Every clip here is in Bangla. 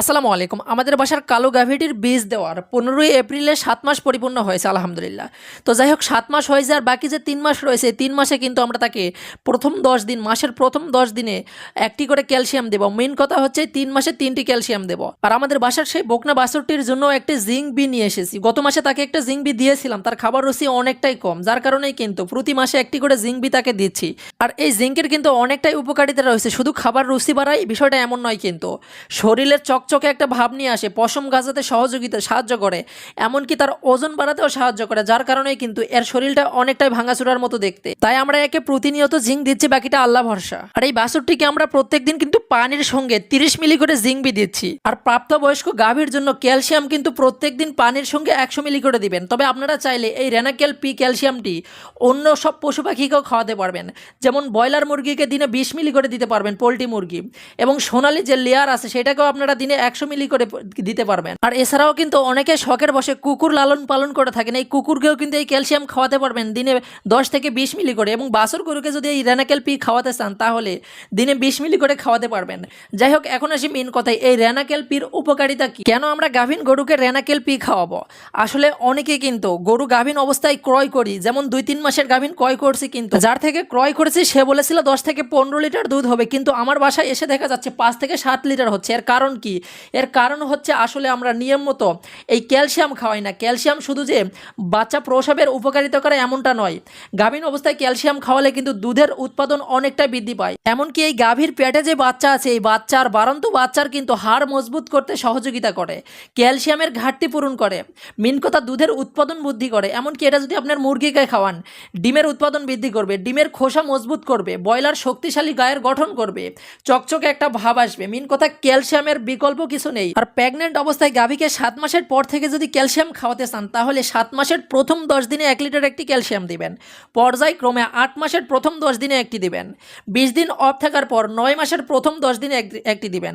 আসসালামু আলাইকুম। আমাদের বাসার কালো গাভীটির বীজ দেওয়ার পনেরোই এপ্রিলে সাত মাস পরিপূর্ণ হয়েছে, আলহামদুলিল্লাহ। তো যাই হোক, সাত মাস হয়েছে আর বাকি যে তিন মাস রয়েছে তিন মাসে কিন্তু আমরা তাকে প্রথম দশ দিন, মাসের প্রথম দশ দিনে একটি করে ক্যালসিয়াম দেবো। মেন কথা হচ্ছে তিন মাসে তিনটি ক্যালসিয়াম দেবো। আর আমাদের বাসার সেই বকনা বাছরটির জন্য একটি জিঙ্ক বি নিয়ে এসেছি। গত মাসে তাকে একটা জিঙ্ক বি দিয়েছিলাম, তার খাবার রুচি অনেকটাই কম, যার কারণেই কিন্তু প্রতি মাসে একটি করে জিঙ্ক বি তাকে দিচ্ছি। আর এই জিঙ্কের কিন্তু অনেকটাই উপকারিতা রয়েছে, শুধু খাবার রুচি বাড়ায় বিষয়টা এমন নয় কিন্তু, শরীরের চকচকে একটা ভাব নিয়ে আসে, পশম গাছাতে সহযোগিতা, সাহায্য করে, এমনকি তার ওজন বাড়াতেও সাহায্য করে, যার কারণে কিন্তু এর শরীরটা অনেকটাই ভাঙাচুরার মতো দেখতে। তাই আমরা একে প্রতিনিয়ত জিঙ্ক দিচ্ছি, বাকিটা আল্লাহ ভরসা। আর এই বাছুরটিকে আমরা প্রত্যেকদিন কিন্তু পানির সঙ্গে তিরিশ মিলি করে জিঙ্ক বি দিচ্ছি। আর প্রাপ্তবয়স্ক গাভীর জন্য ক্যালসিয়াম কিন্তু প্রত্যেক দিন পানির সঙ্গে একশো মিলি করে দিবেন। তবে আপনারা চাইলে এই রেনাকেল পি ক্যালসিয়ামটি অন্য সব পশু পাখিকেও খাওয়াতে পারবেন। যেমন ব্রয়লার মুরগিকে দিনে বিশ মিলি করে দিতে পারবেন পোলট্রি মুরগি। এবং সোনালি যে লেয়ার আছে, সেটাকেও আপনারা দিনে একশো মিলি করে দিতে পারবেন। আর এছাড়াও কিন্তু অনেকে শখের বসে কুকুর লালন পালন করে থাকেন। এই কুকুরকেও কিন্তু এই ক্যালসিয়াম খাওয়াতে পারবেন দিনে দশ থেকে বিশ মিলি করে এবং বাসর গরুকে যদি এই রেনাকেল পি খাওয়াতে চান তাহলে দিনে বিশ মিলি করে খাওয়াতে পারবেন। যাই হোক, এখন আসি মেন কথায়। এই রেনাকেল পির উপকারিতা কি? কেন আমরা গাভীন গরুকে রেনাকেল পি খাওয়াবো? আসলে অনেকে কিন্তু গরু গাভীন অবস্থায় ক্রয় করি, যেমন দুই তিন মাসের গাভীন ক্রয় করছি কিন্তু। যার থেকে ক্রয় করেছি সে বলেছিল দশ থেকে পনেরো লিটার দুধ হবে, কিন্তু আমার বাসায় এসে দেখা যাচ্ছে পাঁচ থেকে সাত লিটার হচ্ছে। এর কারণ কি? এর কারণ হচ্ছে আসলে আমরা নিয়ম মতো এই ক্যালসিয়াম খাওয়াই না। ক্যালসিয়াম শুধু যে বাচ্চা প্রসবের উপকারিতা করে এমনটা নয়। গাভীন অবস্থায় ক্যালসিয়াম খাওয়ালে কিন্তু দুধের উৎপাদন অনেকটা বৃদ্ধি পায়। এমনকি এই গাভীর পেটে যে বাচ্চা আছে, এই বাচ্চার বারন্ত বাচ্চার কিন্তু হাড় মজবুত করতে সহযোগিতা করে, ক্যালসিয়ামের ঘাটতি পূরণ করে, মেন কথা দুধের উৎপাদন বৃদ্ধি করে। এমনকি এটা যদি আপনার মুরগিকে খাওয়ান, ডিমের উৎপাদন বৃদ্ধি করবে, ডিমের খোসা মজবুত করবে, ব্রয়লার শক্তিশালী গায়ের গঠন করবে, চকচকে একটা ভাব আসবে। মেন কথা ক্যালসিয়ামের বিকল্প কিছু নেই। আর প্রেগনেন্ট অবস্থায় গাভীকে সাত মাসের পর থেকে যদি ক্যালসিয়াম খাওয়াতে চান, তাহলে সাত মাসের প্রথম দশ দিনে এক লিটার একটি ক্যালসিয়াম দিবেন। পর্যায়ক্রমে আট মাসের প্রথম দশ দিনে একটি দিবেন। বিশ দিন অফ থাকার পর নয় মাসের প্রথম দশ দিনে একটি দিবেন।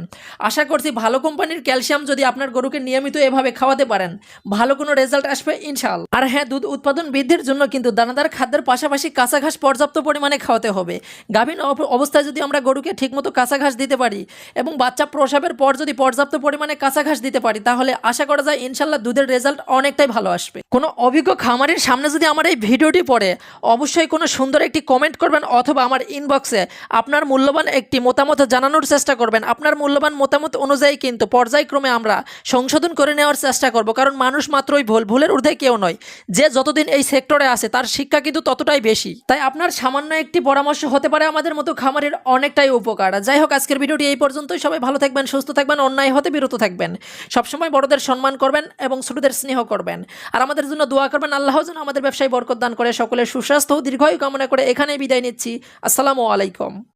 আশা করছি ভালো কোম্পানির ক্যালসিয়াম যদি আপনার গরুকে নিয়মিত এভাবে খাওয়াতে পারেন, ভালো কোনো রেজাল্ট আসবে ইনশাল। আর হ্যাঁ দুধ উৎপাদন বৃদ্ধির জন্য কিন্তু দানাদার খাদ্যের পাশাপাশি কাঁচা ঘাস পর্যাপ্ত পরিমাণে খাওয়াতে হবে। গাভীন অবস্থায় যদি আমরা গরুকে ঠিকমতো কাঁচা ঘাস দিতে পারি এবং বাচ্চা প্রসাবের পর যদি পর্যাপ্ত পরিমাণে কাঁচা ঘাস দিতে পারি, তাহলে আশা করা যায় ইনশাল্লাহ দুধের রেজাল্ট অনেকটাই ভালো আসবে। কোনো অভিজ্ঞ খামারের সামনে যদি আমার এই ভিডিওটি পড়ে, অবশ্যই কোনো সুন্দর একটি কমেন্ট করবেন অথবা আমার ইনবক্সে আপনার মূল্যবান একটি মতামত জানানোর চেষ্টা করবেন। আপনার মূল্যবান মতামত অনুযায়ী কিন্তু পর্যায়ক্রমে আমরা সংশোধন করে নেওয়ার চেষ্টা করব, কারণ মানুষ মাত্রই ভুল, ভুলের ঊর্ধ্বে কেউ নয়। যে যতদিন এই সেক্টরে আছে, তার শিক্ষা কিন্তু ততটাই বেশি। তাই আপনার সামান্য একটি পরামর্শ হতে পারে আমাদের মতো খামারের অনেকটাই উপকার। যাই হোক, আজকের ভিডিওটি এই পর্যন্তই। সবাই ভালো থাকবেন, সুস্থ থাকবেন। অন্যায় হতে বিরত থাকবেন। সবসময় বড়দের সম্মান করবেন এবং ছোটদের স্নেহ করবেন। আর আমাদের জন্য দোয়া করবেন, আল্লাহ যেন আমাদের ব্যবসায় বরকত দান করে, সকলের সুস্বাস্থ্য দীর্ঘায়ু কামনা করে এখানেই বিদায় নিচ্ছি। আসসালামু আলাইকুম।